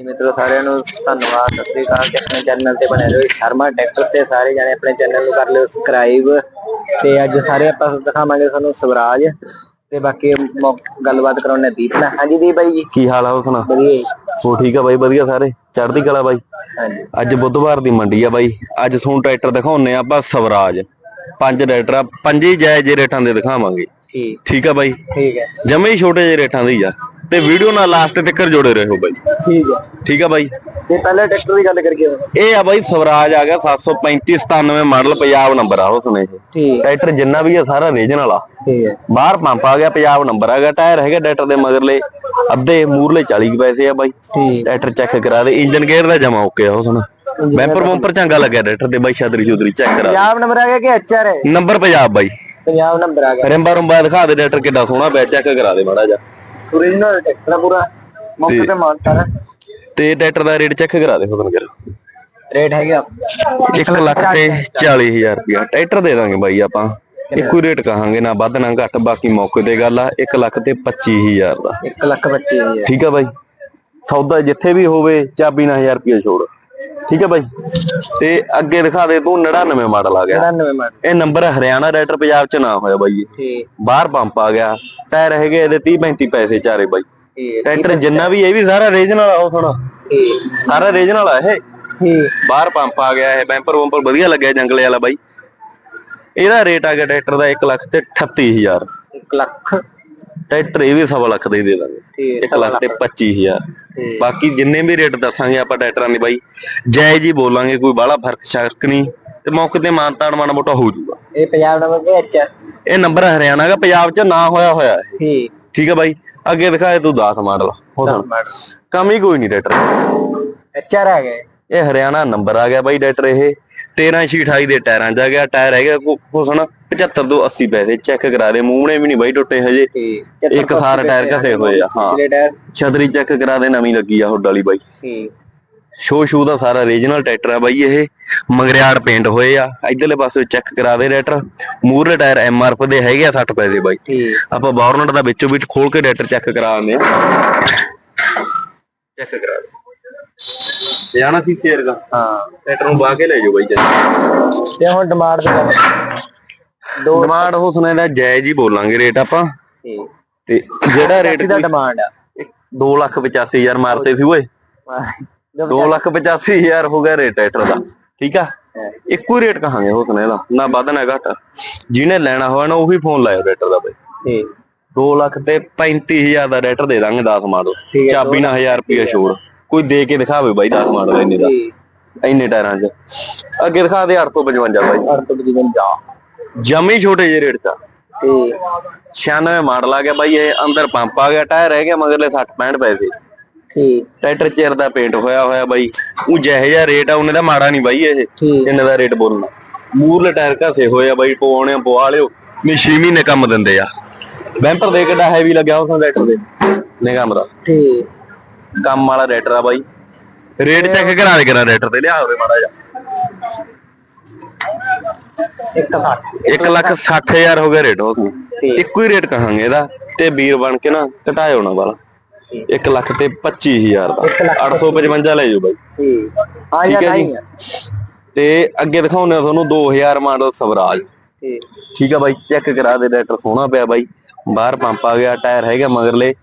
ਮਿੱਤਰੋ ਸਾਰਿਆਂ ਨੂੰ ਧੰਨਵਾਦ। ਸਤਿ ਸ੍ਰੀ ਅਕਾਲ ਤੇ ਆਪਣੇ ਚੈਨਲ ਤੇ ਬਣੇ ਰਹੋ ਸ਼ਰਮਾ ਟਰੈਕਟਰ ਤੇ ਸਾਰੇ ਜਾਣੇ ਆਪਣੇ ਚੈਨਲ ਨੂੰ ਕਰ ਲਿਓ ਸਬਸਕ੍ਰਾਈਬ ਤੇ ਅੱਜ ਸਾਰੇ ਆਪਾਂ ਦਿਖਾਵਾਂਗੇ ਤੁਹਾਨੂੰ ਸਵਰਾਜ। ਤੇ ਬਾਕੀ ਮੌ- ਗੱਲਬਾਤ ਕਰਾਉਣੇ ਦੀਪ ਨਾਲ। ਹਾਂਜੀ ਦੀਪ ਬਾਈ ਜੀ। ਕੀ ਹਾਲ ਆ ਉਸਨਾ ਵਧੀਆ ਜੀ। ਉਹ ਠੀਕ ਆ ਬਾਈ ਵਧੀਆ ਸਾਰੇ? ਚੜ੍ਹਦੀ ਕਲਾ ਬਾਈ? ਹਾਂਜੀ। ਅੱਜ ਬੁੱਧਵਾਰ ਦੀ ਮੰਡੀ ਆ ਬਾਈ। ਅੱਜ ਤੁਹਾਨੂੰ ਟਰੈਕਟਰ ਦਿਖਾਉਨੇ ਆ ਆਪਾਂ ਸਵਰਾਜ। ਪੰਜ ਟਰੈਕਟਰ ਆ ਪੰਜੇ ਹੀ ਜਾਇਜ਼ ਜਿਹੇ ਰੇਟਾਂ ਦੇ ਦਿਖਾਵਾਂਗੇ। ਠੀਕ। ਠੀਕ ਆ ਬਾਈ? ਠੀਕ ਹੈ। ਜਮੇ ਹੀ ਛੋਟੇ ਜਿਹੇ ਰੇਟਾਂ ਦੇ ਹੀ ਆ। ਤੇ ਵੀਡੀਓ ਨਾਲ ਲਾਸਟ ਤੱਕ ਜੁੜੇ ਰਹੋ ਬਾਈ। ਠੀਕ ਹੈ ਠੀਕ ਆ ਬਾਈ? ਤੇ ਪਹਿਲੇ ਟਰੈਕਟਰ ਦੀ ਗੱਲ ਕਰੀਏ। ਇਹ ਆ ਬਾਈ ਸਵਰਾਜ ਆ ਗਿਆ 735 97 ਮਾਡਲ ਪੰਜਾਬ ਨੰਬਰ ਆ ਉਸਨੇ ਇਹ ਠੀਕ ਟਰੈਕਟਰ ਜਿੰਨਾ ਵੀ ਆ ਸਾਰਾ ਰੀਜਨਲ ਆ। ਠੀਕ ਹੈ ਬਾਹਰ ਪੰਪ ਆ ਗਿਆ ਪੰਜਾਬ ਨੰਬਰ ਆ ਗਿਆ ਟਾਇਰ ਹੈਗੇ ਟਰੈਕਟਰ ਦੇ ਮਗਰਲੇ ਅੱਧੇ ਮੂਰਲੇ 40 ਕੁ ਪੈਸੇ ਆ ਬਾਈ। ਟਰੈਕਟਰ ਚੈੱਕ ਕਰਾ ਦੇ ਇੰਜਨ ਗੇਅਰ ਦਾ ਜਮਾ ਓਕੇ ਆ ਉਸ ਨੂੰ ਬੈਂਪਰ ਬੰਪਰ ਚੰਗਾ ਲੱਗਿਆ ਟਰੈਕਟਰ ਤੇ ਬਾਈ ਛਤਰੀ ਛੁਤਰੀ ਚੈੱਕ ਕਰਾ। ਪੰਜਾਬ ਨੰਬਰ ਆ ਗਿਆ ਕਿ ਐਚਆਰ ਹੈ ਨੰਬਰ ਪੰਜਾਬ ਬਾਈ। ਪੰਜਾਬ ਨੰਬਰ ਆ ਗਿਆ। ਰਿੰਬਾ ਰੁੰਬਾ ਦਿਖਾ ਦੇ ਟਰੈਕਟਰ ਕਿੱਡਾ ਸੋਹਣਾ ਪਿਆ ਚੈੱਕ ਕਰਾ ਦੇ ਮਾੜਾ ਜਾ ਓਰੀਜਨਲ ਟਰੈਕਟਰ ਆ ਪੂਰਾ। ਤੇ ਟਰੈਕਟਰ ਦਾ ਰੇਟ ਚੈੱਕ ਕਰਾ ਦੇ ਹੁਕਮ ਕਰ ਰੇਟ ਹੈਗਾ 1 ਲੱਖ ਤੇ 40000 ਰੁਪਇਆ। ਟਰੈਕਟਰ ਦੇ ਦਾਂਗੇ ਬਾਈ ਆਪਾਂ। ਇੱਕੋ ਰੇਟ ਕਹਾਂਗੇ ਨਾ ਵੱਧ ਨਾ ਘੱਟ। ਬਾਕੀ ਮੌਕੇ ਤੇ ਗੱਲ ਆ 1 ਲੱਖ ਤੇ 25000 ਦਾ। 1 ਲੱਖ 25 ਹਜ਼ਾਰ। ਠੀਕ ਆ ਬਾਈ? ਸੌਦਾ ਜਿੱਥੇ ਵੀ ਹੋਵੇ ਚਾਬੀ ਨਾ 1000 ਰੁਪਇਆ ਛੋੜ। ਠੀਕ ਆ ਬਾਈ। ਤੇ ਅੱਗੇ ਦਿਖਾ ਦੇ ਤੂੰ 99 ਮਾਡਲ ਆ ਗਿਆ। 99 ਮਾਡਲ ਇਹ ਨੰਬਰ ਹਰਿਆਣਾ ਰਾਈਡਰ ਪੰਜਾਬ ਚ ਨਾ ਹੋਇਆ ਬਾਈ। ਇਹ। ਬਾਹਰ ਪੰਪ ਆ ਗਿਆ। ਟਾਇਰ ਹੈਗੇ ਇਹਦੇ 30 35 ਪੈਸੇ ਚਾਰੇ ਬਾਈ। ਟਰੈਕਟਰ ਜਿੰਨਾ ਵੀ ਇਹ ਵੀ ਸਾਰਾ ਰੀਜਨਲ ਆ ਉਹ ਠੀਕ। ਸਾਰਾ ਰੀਜਨਲ ਆ ਇਹ। ਬਾਹਰ ਪੰਪ ਆ ਗਿਆ ਇਹ ਬੈਂਪਰ ਬੰਪਰ ਵਧੀਆ ਲੱਗਿਆ ਜੰਗਲੇ ਵਾਲਾ ਬਾਈ। ਇਹਦਾ ਰੇਟ ਆ ਗਿਆ ਟਰੈਕਟਰ ਦਾ 1 ਲੱਖ ਤੇ 38000 1 ਲੱਖ। ਟਰੈਕਟਰ ਇਹ ਵੀ ਸਵਾ ਲੱਖ ਦੇ ਦੇ ਦਾਂਗੇ। ਠੀਕ। 1 ਲੱਖ ਤੇ 25000 ਠੀਕ। ਬਾਕੀ ਜਿੰਨੇ ਵੀ ਰੇਟ ਦੱਸਾਂਗੇ ਆਪਾਂ ਟਰੈਕਟਰਾਂ ਦੇ ਬਾਈ ਜਾਇਜ਼ ਹੀ ਬੋਲਾਂਗੇ ਕੋਈ ਬਾਹਲਾ ਫ਼ਰਕ ਸ਼ਰਕ ਨਹੀਂ ਤੇ ਮੌਕੇ ਤੇ ਮਾਨਤਾਨ ਮਾੜਾ ਮੋਟਾ ਹੋ ਜਾਊਗਾ। ਇਹ ਪੰਜਾਬ ਨੰਬਰ ਕਿ ਐਚਆਰ ਇਹ ਨੰਬਰ ਹਰਿਆਣਾ ਦਾ ਪੰਜਾਬ ਚ ਨਾ ਹੋਇਆ ਹੋਇਆ ਠੀਕ। ਠੀਕ ਹੈ ਬਾਈ ਅੱਗੇ ਦਿਖਾਏ ਤੂੰ 10 ਮਾਡਲ ਹੋ ਕਮ ਹੀ ਕੋਈ ਨਹੀਂ ਟਰੈਕਟਰ। ਐਚਆਰ ਆ ਗਿਆ ਇਹ ਹਰਿਆਣਾ ਨੰਬਰ ਆ ਗਿਆ ਬਾਈ ਟਰੈਕਟਰ ਇਹ। 13 ਛੀ 28 ਦੇ ਟਾਇਰਾਂ ਗਿਆ ਟਾਇਰ ਹੈਗਾ ਕੋ ਸੁਣ 75 ਤੋਂ 80 ਪੈਸੇ ਚੈੱਕ ਕਰਾ ਦੇ ਮੂਹਣੇ ਵੀ ਨਹੀਂ ਬਾਈ ਟੁੱਟੇ ਹਜੇ। ਇੱਕ ਸਾਰ ਟਾਇਰ ਘਸੇ ਹੋਏ ਆ ਹਾਂ। ਛਤਰੀ ਚੈੱਕ ਕਰਾ ਦੇ ਨਵੀਂ ਲੱਗੀ ਆ ਹੁੱਡ ਵਾਲੀ ਬਾਈ। ਸ਼ੋ ਸ਼ੂ ਦਾ ਸਾਰਾ ਰੀਜਨਲ ਟਰੈਕਟਰ ਆ ਬਾਈ ਇਹ ਮੰਗਰਿਆੜ ਪੇਂਟ ਹੋਏ ਆ ਇਧਰਲੇ ਪਾਸੇ ਚੈੱਕ ਕਰਾ ਦੇ ਟਰੈਕਟਰ। ਮੂਹਰੇ ਟਾਇਰ ਐਮਆਰਐਫ ਦੇ ਹੈਗੇ ਆ 60 ਪੈਸੇ ਬਾਈ। ਆਪਾਂ ਬਾਰਨਟ ਦਾ ਵਿੱਚੋਂ ਵਿੱਚ ਖੋਲ ਕੇ ਟਰੈਕਟਰ ਚੈੱਕ ਕਰਾ ਆਉਂਦੇ ਆ। ਚੈੱਕ ਕਰਾ ਦੇ। ਜਾਣਾ ਸੀ ਸ਼ੇਰ ਦਾ। ਹਾਂ ਟਰੈਕਟਰ ਨੂੰ ਬਾਹ ਕੇ ਲੈ ਜਾਓ ਬਾਈ ਜੀ। ਤੇ ਹੁਣ ਡਿਮਾਂਡ ਦੇ ਦੋ ਡਿਮਾਂਡ ਉਹ ਸੁਣੇ ਦਾ ਜਾਇਜ਼ ਹੀ ਬੋਲਾਂਗੇ ਰੇਟ ਆਪਾਂ। ਤੇ ਜਿਹੜਾ ਰੇਟ ਦਾ ਡਿਮਾਂਡ ਆ। 2 ਲੱਖ 85000 ਮਾਰਤੇ ਸੀ ਓਏ। 2 ਲੱਖ 85000 ਹੋ ਗਿਆ ਰੇਟ ਟਰੈਕਟਰ ਦਾ ਠੀਕ ਆ? ਇੱਕੋ ਹੀ ਰੇਟ ਕਹਾਂਗੇ ਉਹ ਸੁਣੇ ਦਾ ਨਾ ਵੱਧ ਨਾ ਘੱਟ। ਜਿਹਨੇ ਲੈਣਾ ਹੋਇਆ ਨਾ ਉਹੀ ਫੋਨ ਲਾਇਓ ਟਰੈਕਟਰ ਦਾ ਬਾਈ। ਠੀਕ। 2 ਲੱਖ ਤੇ 35000 ਦਾ ਰੇਟਰ ਦੇ ਦਾਂਗੇ 10 ਮਾਡਲ। ਹੈ, ਚਾਬੀ ਨਾਲ 1000 ਰੁਪਏ ਛੋੜ। ਕੋਈ ਦੇ ਕੇ ਦਿਖਾਵੇ ਬਾਈ 10 ਮਾਡਲ ਇੰਨੇ ਦਾ। ਇੰਨੇ ਟਾਇਰਾਂ 'ਚ। ਅੱਗੇ ਦਿਖਾ ਦੇ 855 ਬਾਈ। 855 ਜਮੀ ਛੋਟੇ ਜਿਹੇ ਰੇਟ 'ਚ ਠੀਕ 96 ਮਾਡਲ ਆ ਗਿਆ ਬਾਈ ਇਹ ਅੰਦਰ ਪੰਪ ਆ ਗਿਆ ਟਾਇਰ ਰਹਿ ਗਿਆ ਮਗਰਲੇ 60 65 ਪੈਸੇ। ਠੀਕ ਟਰੈਕਟਰ ਚੇਰ ਦਾ ਪੇਂਟ ਹੋਇਆ ਹੋਇਆ ਬਾਈ। ਉਹ ਜਿਹੇ ਜਿਹਾ ਰੇਟ ਆ ਉਹਨੇ ਦਾ ਮਾੜਾ ਨਹੀਂ ਬਾਈ ਇਹ। ਇੰਨੇ ਦਾ ਰੇਟ ਬੋਲਣਾ। ਮੂਰਲੇ ਟਾਇਰ ਘਸੇ ਹੋਏ ਆ ਬਾਈ ਪਵਾਉਣੇ ਆ, ਪਵਾ ਲਿਓ। ਨਹੀਂ 6 ਮਹੀਨੇ ਕੰਮ ਦਿੰਦੇ ਆ। ਬੈਂਪਰ ਦੇ ਕਿੱਡਾ ਹੈਵੀ ਲੱਗਿਆ ਉਸ ਟਰੈਕਟਰ ਦੇ। ਨਿਗਮ ਦਾ ਠੀਕ ਕੰਮ ਵਾਲਾ ਰੇਟਰ ਆ ਬਾਈ। ਰੇਟ ਚੈੱਕ ਕਰਾ ਦੇ ਕਰਾ ਰੇਟਰ ਤੇ ਲਿਆ ਹੋਵੇ ਮਾੜਾ ਜਿਹਾ। ਇੱਕ ਸੱਠ 1 ਲੱਖ 60000 ਹੋ ਗਿਆ ਰੇਟ ਉਸ ਨੂੰ ਠੀਕ। ਇੱਕੋ ਹੀ ਰੇਟ ਕਹਾਂਗੇ ਇਹਦਾ ਤੇ ਵੀਰ ਬਣ ਕੇ ਨਾ ਘਟਾਇਓ ਨਾ ਵਾਲਾ 1 ਲੱਖ ਤੇ 25000 ਦਾ। ਇੱਕ ਲੱਖ 855 ਲੈ ਜਾਓ ਬਾਈ। ਠੀਕ। ਆ ਠੀਕ ਜਾਂ ਹੈ ਜੀ। ਨਹੀਂ ਆ। ਤੇ ਅੱਗੇ ਦਿਖਾਉਂਦੇ ਆ ਤੁਹਾਨੂੰ 2000 ਮਾਡਲ ਸਵਰਾਜ। ਠੀਕ। ਠੀਕ ਆ ਬਾਈ ਚੈੱਕ ਕਰਾ ਦੇ ਰੇਟਰ ਸੋਹਣਾ ਪਿਆ ਬਾਈ। ਬਾਹਰ ਪੰਪ ਆ ਗਿਆ ਟਾਇਰ ਹੈਗਾ ਮਗਰਲੇ।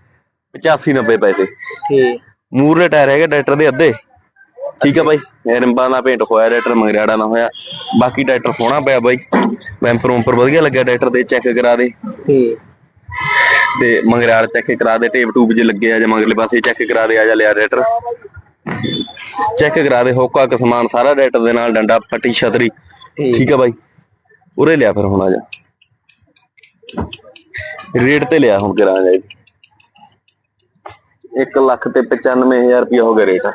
85 90 ਪੈਸੇ। ਠੀਕ। ਮੂਰਲੇ ਟਾਇਰ ਹੈਗੇ ਟਰੈਕਟਰ ਦੇ ਅੱਧੇ। ਠੀਕ ਆ ਬਾਈ। ਰਿੰਬਾਂ ਦਾ ਪੇਂਟ ਹੋਇਆ ਟਰੈਕਟਰ ਮੰਗਰਿਆੜਾ ਨਾ ਹੋਇਆ। ਬਾਕੀ ਟਰੈਕਟਰ ਸੋਹਣਾ ਪਿਆ ਬਾਈ। ਬੈਂਪਰ ਉੱਪਰ ਵਧੀਆ ਲੱਗਿਆ ਟਰੈਕਟਰ ਦੇ ਚੈੱਕ ਕਰਾ ਦੇ। ਠੀਕ। ਤੇ ਮੰਗਰਿਆੜ ਚੈੱਕ ਕਰਾ ਦੇ ਟੇਪ ਟੂਬ ਜੇ ਲੱਗੇ ਆ ਜਾਂ ਮਗਰਲੇ ਪਾਸੇ ਚੈੱਕ ਕਰਾ ਦੇ ਆ ਜਾ ਲਿਆ ਟਰੈਕਟਰ ਚੈੱਕ ਕਰਾ ਦੇ ਹੋਕਾ ਕ ਸਮਾਨ ਸਾਰਾ ਟਰੈਕਟਰ ਦੇ ਨਾਲ ਡੰਡਾ ਪੱਟੀ ਛਤਰੀ। ਠੀਕ। ਆ ਬਾਈ। ਉਰੇ ਲਿਆ ਫਿਰ ਹੁਣ ਆ ਜਾ। ਰੇਟ ਤੇ ਲਿਆ ਹੁਣ ਕਰਾਂ ਜਾ 1 ਲੱਖ ਤੇ 95000 ਰੁਪਇਆ ਹੋ ਗਿਆ ਰੇਟ।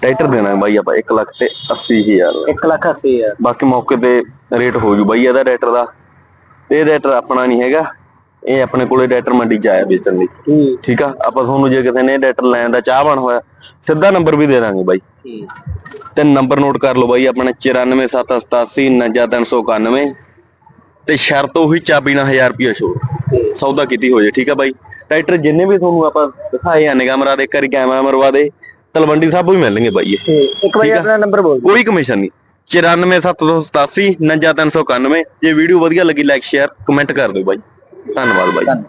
ਟਰੈਕਟਰ ਦੇਣਾ ਬਾਈ ਆਪਾਂ 1 ਲੱਖ ਤੇ 80000 ਦਾ 1 ਲੱਖ 80 ਹਜ਼ਾਰ। ਬਾਕੀ ਮੌਕੇ ਤੇ ਰੇਟ ਹੋ ਜੂ ਬਾਈ ਇਹਦਾ ਰੇਟਰ ਦਾ। ਤੇ ਇਹ ਰੇਟਰ ਆਪਣਾ ਨਹੀਂ ਹੈਗਾ। ਇਹ ਆਪਣੇ ਕੋਲੇ ਰੇਟਰ ਮੰਡੀ ਚ ਆਇਆ ਵੇਚਣ ਲਈ। ਠੀਕ। ਆ? ਆਪਾਂ ਤੁਹਾਨੂੰ ਜੇ ਕਿਸੇ ਨੇ ਰੇਟਰ ਲੈਣ ਦਾ ਚਾਹਵਾਨ ਹੋਇਆ ਸਿੱਧਾ ਨੰਬਰ ਵੀ ਦੇ ਦਾਂਗੇ ਬਾਈ। ਤੇ ਨੰਬਰ ਨੋਟ ਕਰ ਲਓ ਬਾਈ ਆਪਣਾ 94787 99391 ਤੇ ਸ਼ਰਤ ਉਹੀ ਚਾਬੀ ਨਾਲ 1000 ਰੁਪਏ ਛੋੜ ਸੌਦਾ ਕੀਤੀ ਹੋ ਜੇ ਠੀਕ ਆ ਬਾਈ? ਟਰੈਕਟਰ ਜਿੰਨੇ ਵੀ ਤੁਹਾਨੂੰ ਆਪਾਂ ਦਿਖਾਏ ਆ ਨਿਗਾਹ ਮਰਾ ਦੇ ਕਰੀ ਕੈਮਰਾ ਮਰਵਾ ਦੇ ਤਲਵੰਡੀ ਸਾਹਿਬ ਵੀ ਮਿਲਣਗੇ ਬਾਈ ਇਹ। ਇੱਕ ਵਾਰੀ। ਆਪਣਾ ਨੰਬਰ ਬੋਲ ਕੋਈ ਕਮਿਸ਼ਨ ਨਹੀਂ। 94787 99391 ਜੇ ਵੀਡੀਓ ਵਧੀਆ ਲੱਗੀ ਲਾਈਕ ਸ਼ੇਅਰ ਕਮੈਂਟ ਕਰ ਦਿਓ ਬਾਈ। ਧੰਨਵਾਦ ਬਾਈ।